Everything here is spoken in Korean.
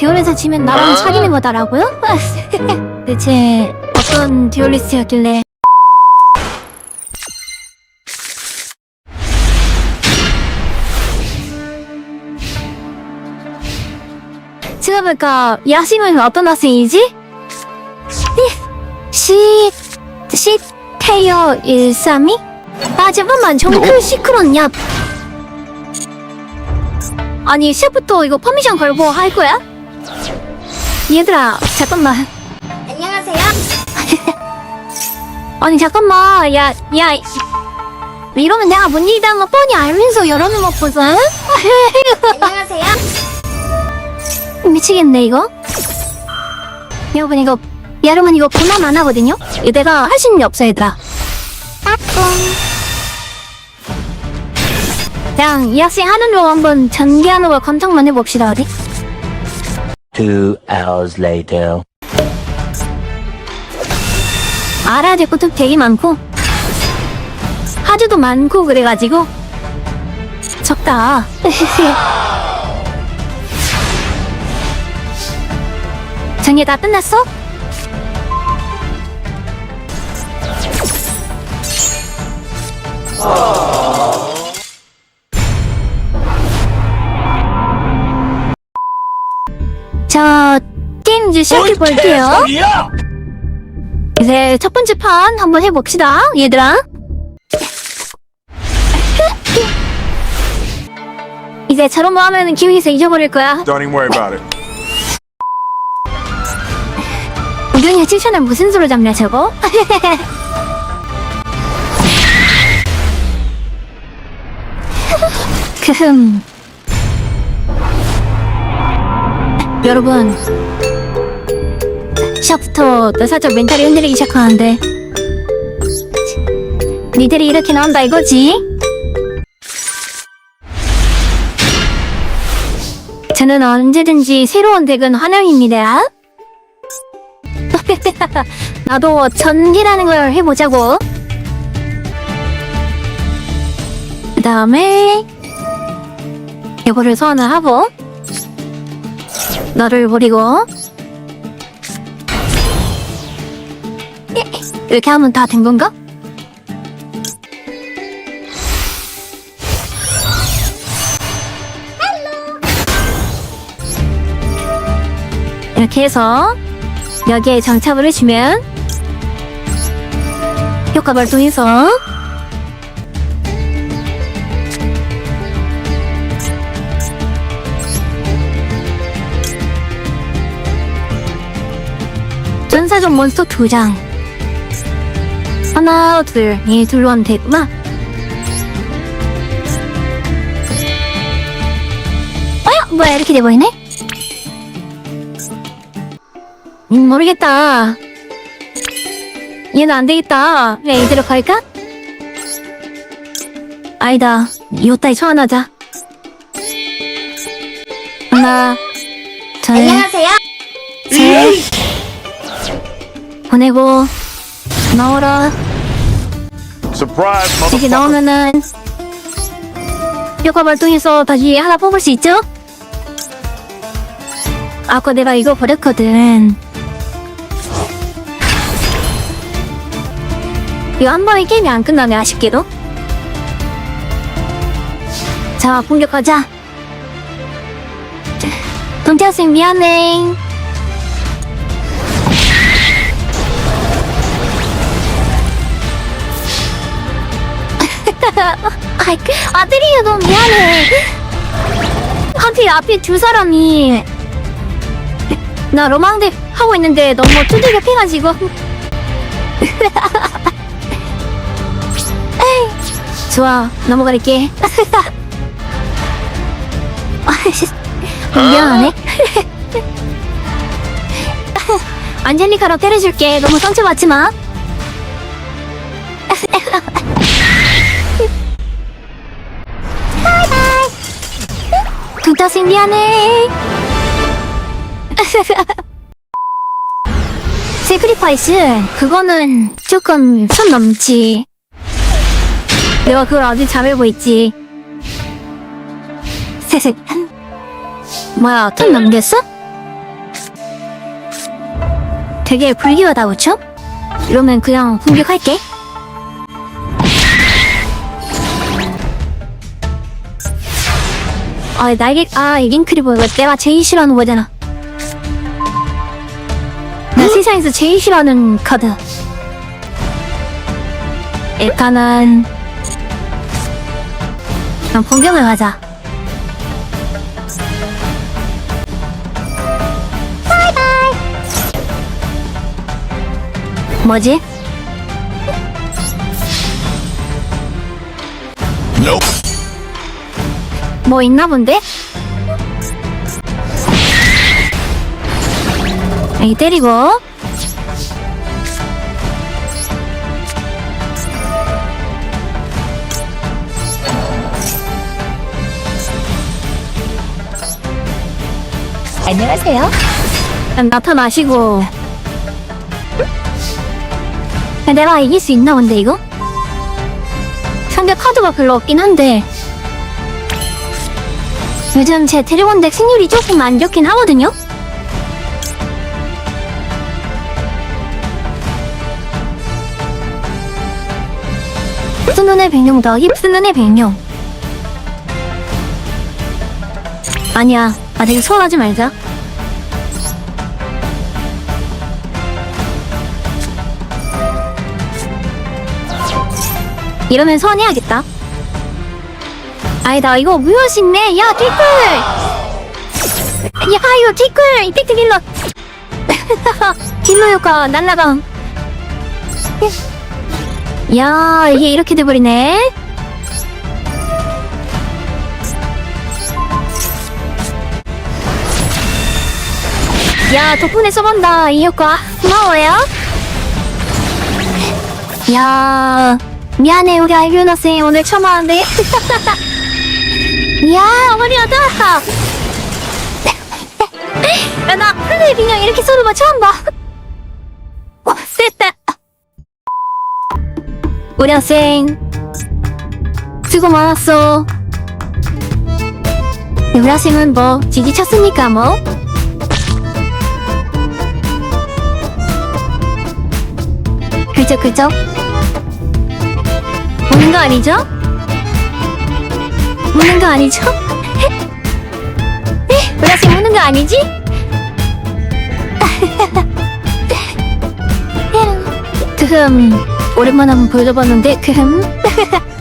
듀얼에서 지면 나랑 사귀는 거다라고요? 대체 어떤 듀얼리스트였길래 생각해보니까 야심은 어떤 학생이지? 시... 시... 테이어 132? 아 잠깐만 정크 시크론 야 아니 시작부터 이거 퍼미션 걸고 할 거야? 얘들아 잠깐만 안녕하세요. 아니 잠깐만 야야 이러면 내가 뭔 일이다 뭐 뻔히 알면서 열어놓은 거거든? 안녕하세요. 미치겠네 이거 여러분 이거 여러분 이거 분함 안 하거든요? 내가 할수 있는 게 없어 얘들아 그냥 이 학생 하는 거 한번 전개하는 걸 검색만 해봅시다 어디? Two hours later. 것도 되게 많고 하주도 많고 그래가지고 적다 정리 다 끝났어? 자 게임 이제 시작해 볼게요. 이제 첫 번째 판 한번 해봅시다, 얘들아. 이제 저런 거 하면은 기억에서 잊어버릴 거야. Don't even worry about it. 우경이가 칭찬을 무슨 수로 잡냐, 저거? 크흠. 여러분. 시작부터 나 살짝 멘탈이 흔들리기 시작하는데. 니들이 이렇게 나온다 이거지? 저는 언제든지 새로운 덱은 환영입니다. 나도 전기라는 걸 해보자고. 그 다음에 이거를 소환을 하고 너를 버리고 이렇게 하면 다 된 건가? 이렇게 해서 여기에 장착을 해주면 효과 발동해서 전사적 몬스터 두 장 하나 둘 이 둘로 하면 되구나 어야 뭐야 이렇게 돼버리네 음, 모르겠다. 얘는 안 되겠다. 이대로 갈까? 아니다. 요따이 소환하자. 하나, 둘, 안녕하세요. 셋. 보내고, 나오라. Motherfucker. 나오면은, 효과 발동해서 다시 하나 뽑을 수 있죠? 아까 내가 이거 버렸거든. 이거 한 번에 게임이 안 끝나네, 아쉽게도. 자, 공격하자. 동태학생 미안해. 아이, 아들이야, 너 미안해. 하필 앞에 두 사람이 나 로망대 하고 있는데 너무 두들겨 패가지고. 좋아. 넘어갈게. 미안하네. 안젤리카로 때려줄게. 너무 상처받지 마 신기하네. 세크리파이스 그거는 조금 선 넘지. 내가 그걸 아직 잘해 보이지. 세세. 뭐야, 턴 넘겼어? 되게 불교하다, 그쵸? 이러면 그냥 공격할게. 아 날개 아이 링크리버 이거 내가 제일 싫어하는 거잖아. 나 세상에서 제일 싫어하는 카드. 일단은 그럼 본경을 가자. 뭐지? 뭐 있나 본데? 이 때리고 안녕하세요 나타나시고 내가 이길 수 있나 본데 이거? 상대 카드가 별로 없긴 한데 요즘 제 드래곤 덱 승률이 조금 안 좋긴 하거든요? 흡수눈의 백룡 더 힙스눈의 백룡. 아니야 아 되게 소원하지 말자. 이러면 소원해야겠다 아니다 이거 무엇인데 야 티끌 야 이거 티끌 이펙트 킬러. 킬러 효과 날라감. 야 이게 이렇게 돼버리네. 야 덕분에 써본다 이 효과. 고마워요. 야 미안해 우리 알비오너쌤 오늘 처음 하는데 야 어머니야다 야나 하늘 그냥 이렇게 서로 봐 처음 봐. 어, 쎄다. 우리 학생 수고 많았어. 우리 학생은 뭐 지지쳤으니까 뭐? 그죠 그죠 오는 거 아니죠? 우는 거 아니죠? 에? 우리 학생 우는 거 아니지? 크흠 오랜만에 한번 보여줘봤는데 크흠